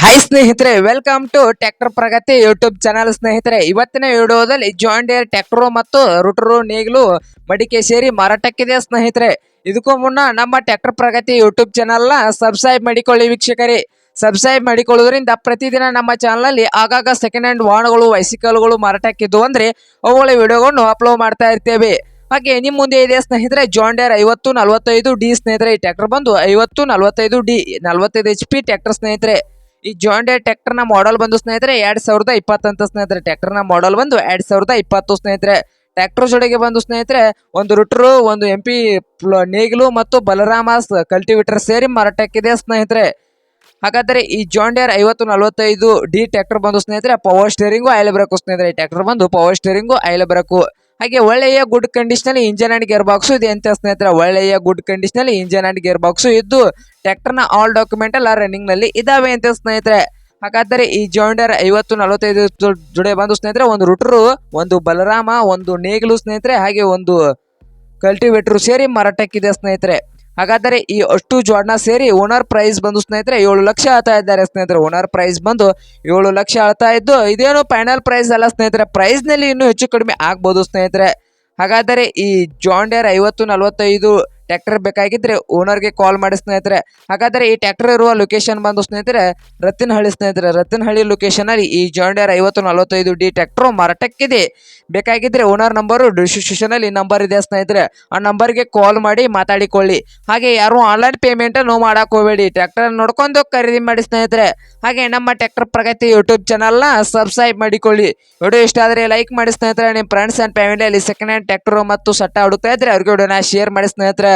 Hi ಸ್ನೇಹಿತರೆ welcome to tractor Pragati YouTube channel ಸ್ನೇಹಿತರೆ. ಇವತ್ತಿನ ವಿಡಿಯೋದಲ್ಲಿ ಜಾಯಿಂಟ್ ಡೇರ್ ಟ್ರ್ಯಾಕ್ಟರ್ ಮತ್ತು ರುಟರು ನೇಗಿಲು ಮಡಿಕೆ ಸೇರಿ ಮಾರಾಟಕ್ಕಿದೆ ಸ್ನೇಹಿತರೆ. ಇದಕ್ಕೂ ಮುನ್ನ ನಮ್ಮ ಟ್ರ್ಯಾಕ್ಟರ್ ಪ್ರಗತಿ ಯೂಟ್ಯೂಬ್ ಚಾನಲ್ನ ಸಬ್ಸ್ಕ್ರೈಬ್ ಮಾಡಿಕೊಳ್ಳಿ ವೀಕ್ಷಕರೇ. ಸಬ್ಸ್ಕ್ರೈಬ್ ಮಾಡಿಕೊಳ್ಳೋದ್ರಿಂದ ಪ್ರತಿದಿನ ನಮ್ಮ ಚಾನಲಲ್ಲಿ ಆಗಾಗ ಸೆಕೆಂಡ್ ಹ್ಯಾಂಡ್ ವಾಹನಗಳು ವೈಸಿಕಲ್ಗಳು ಮಾರಾಟಕ್ಕಿದ್ದು ಅಂದ್ರೆ ಅವುಗಳ ವಿಡಿಯೋಗಳನ್ನು ಅಪ್ಲೋಡ್ ಮಾಡ್ತಾ ಇರ್ತೇವೆ. ಹಾಗೆ ನಿಮ್ಮ ಮುಂದೆ ಇದೆ ಸ್ನೇಹಿತರೆ ಜಾಂಡೇರ್ ಐವತ್ತು ನಲವತ್ತೈದು ಡಿ ಸ್ನೇಹಿತರೆ. ಈ ಟ್ರ್ಯಾಕ್ಟರ್ ಬಂದು ಐವತ್ತು ನಲವತ್ತೈದು ಡಿ, ನಲವತ್ತೈದು ಎಚ್ ಪಿ ಟ್ರ್ಯಾಕ್ಟರ್ ಸ್ನೇಹಿತರೆ. ಈ ಜಾಂಡೇರ್ ಟ್ರ್ಯಾಕ್ಟರ್ನ ಮಾಡೆಲ್ ಬಂದು ಸ್ನೇಹಿತರೆ, ಎರಡ್ ಸಾವಿರದ ಇಪ್ಪತ್ತಂತ ಸ್ನೇಹಿತರೆ ಟ್ರ್ಯಾಕ್ಟರ್ನ ಮಾಡೆಲ್ ಬಂದು ಎರಡ್ ಸಾವಿರದ ಇಪ್ಪತ್ತು ಸ್ನೇಹಿತರೆ. ಟ್ರ್ಯಾಕ್ಟರ್ ಜೊತೆಗೆ ಬಂದು ಸ್ನೇಹಿತರೆ, ಒಂದು ರುಟ್ರು, ಒಂದು ಎಂ ಪಿ ನೇಗಿಲು ಮತ್ತು ಬಲರಾಮ ಕಲ್ಟಿವೇಟರ್ ಸೇರಿ ಮಾರಾಟಕ್ಕಿದೆ ಸ್ನೇಹಿತರೆ. ಹಾಗಾದರೆ ಈ ಜಾಂಡಿಯರ್ ಐವತ್ತು ನಲವತ್ತೈದು ಡಿ ಟ್ರ್ಯಾಕ್ಟರ್ ಬಂದು ಸ್ನೇಹಿತರೆ ಪವರ್ ಸ್ಟೇರಿಂಗು ಆಯಿಲ್ ಬರಕು ಸ್ನೇಹಿತರೆ. ಟ್ರ್ಯಾಕ್ಟರ್ ಬಂದು ಪವರ್ ಸ್ಟೇರಿಂಗು ಆಯಿಲ್ ಬ್ರೇಕು ಹಾಗೆ ಒಳ್ಳೆಯ good condition engine and gear box ಇದೆ ಅಂತ ಸ್ನೇಹಿತರೆ. ಒಳ್ಳೆಯ good condition engine and gear box ಇದ್ದು ಟ್ರ್ಯಾಕ್ಟರ್ನ ಆಲ್ ಡಾಕ್ಯುಮೆಂಟ್ ಎಲ್ಲ ರನ್ನಿಂಗ್ನಲ್ಲಿ ಇದಾವೆ ಅಂತ ಸ್ನೇಹಿತರೆ. ಹಾಗಾದರೆ ಈ ಜಾಯಿಂಡರ್ ಐವತ್ತು ನಲವತ್ತೈದು ಜೊಡೆ ಬಂದು ಸ್ನೇಹಿತರೆ, ಒಂದು ರುಟ್ರು ಒಂದು ಬಲರಾಮ, ಒಂದು ನೇಗಿಲು ಸ್ನೇಹಿತರೆ, ಹಾಗೆ ಒಂದು ಕಲ್ಟಿವೇಟರ್ ಸೇರಿ ಮಾರಾಟಕ್ಕಿದೆ ಸ್ನೇಹಿತರೆ. ಹಾಗಾದರೆ ಈ ಅಷ್ಟು ಜೋಡ್ನ ಸೇರಿ ಓನರ್ ಪ್ರೈಸ್ ಬಂದು ಸ್ನೇಹಿತರೆ ಏಳು ಲಕ್ಷ ಆಳ್ತಾ ಇದ್ದಾರೆ ಸ್ನೇಹಿತರೆ. ಓನರ್ ಪ್ರೈಸ್ ಬಂದು ಏಳು ಲಕ್ಷ ಆಳ್ತಾ ಇದ್ದು ಇದೇನು ಫೈನಲ್ ಪ್ರೈಸ್ ಅಲ್ಲ ಸ್ನೇಹಿತರೆ. ಪ್ರೈಸ್ನಲ್ಲಿ ಇನ್ನೂ ಹೆಚ್ಚು ಕಡಿಮೆ ಆಗ್ಬೋದು ಸ್ನೇಹಿತರೆ. ಹಾಗಾದರೆ ಈ ಜಾಂಡೇರ್ ಐವತ್ತು ನಲವತ್ತೈದು ಟ್ರ್ಯಾಕ್ಟರ್ ಬೇಕಾಗಿದ್ರೆ ಓನರ್ಗೆ ಕಾಲ್ ಮಾಡಿ ಸ್ನೇಹಿತರೆ. ಹಾಗಾದರೆ ಈ ಟ್ರ್ಯಾಕ್ಟರ್ ಇರುವ ಲೊಕೇಶನ್ ಬಂದು ಸ್ನೇಹಿತರೆ ರತ್ತಿನಹಳ್ಳಿ ಸ್ನೇಹಿತರೆ. ರತ್ತಿನಹಳ್ಳಿ ಲೊಕೇಶನ್ ಅಲ್ಲಿ ಈ ಜಾಂಡಿಯರ್ ಐವತ್ತು ನಲವತ್ತೈದು ಡಿ ಟ್ರ್ಯಾಕ್ಟರ್ ಮಾರಾಟಕ್ಕಿದೆ. ಬೇಕಾಗಿದ್ರೆ ಓನರ್ ನಂಬರು ಡಿಸ್ಕ್ರಿಪ್ಷನ್ ಅಲ್ಲಿ ನಂಬರ್ ಇದೆ ಸ್ನೇಹಿತರೆ. ಆ ನಂಬರ್ಗೆ ಕಾಲ್ ಮಾಡಿ ಮಾತಾಡಿಕೊಳ್ಳಿ. ಹಾಗೆ ಯಾರು ಆನ್ಲೈನ್ ಪೇಮೆಂಟ್ ನೋ ಮಾಡಕ್ ಹೋಗಬೇಡಿ. ಟ್ರ್ಯಾಕ್ಟರ್ ನೋಡ್ಕೊಂಡು ಖರೀದಿ ಮಾಡಿ ಸ್ನೇಹಿತರೆ. ಹಾಗೆ ನಮ್ಮ ಟ್ರ್ಯಾಕ್ಟರ್ ಪ್ರಗತಿ ಯೂಟ್ಯೂಬ್ ಚಾನಲ್ನ ಸಬ್ಸ್ಕ್ರೈಬ್ ಮಾಡಿಕೊಳ್ಳಿ. ವಿಡಿಯೋ ಇಷ್ಟ ಆದರೆ ಲೈಕ್ ಮಾಡಿ ಸ್ನೇಹಿತರೆ. ನಿಮ್ಮ ಫ್ರೆಂಡ್ಸ್ ಆ್ಯಂಡ್ ಫ್ಯಾಮಿಲಿಯಲ್ಲಿ ಸೆಕೆಂಡ್ ಹ್ಯಾಂಡ್ ಟ್ರ್ಯಾಕ್ಟರ್ ಮತ್ತು ಸಟ್ಟ ಹುಡುಕ್ತಾ ಇದ್ರೆ ಅವ್ರಿಗೆ ವಿಡಿಯೋನ ಶೇರ್ ಮಾಡಿ ಸ್ನೇಹಿತರೆ.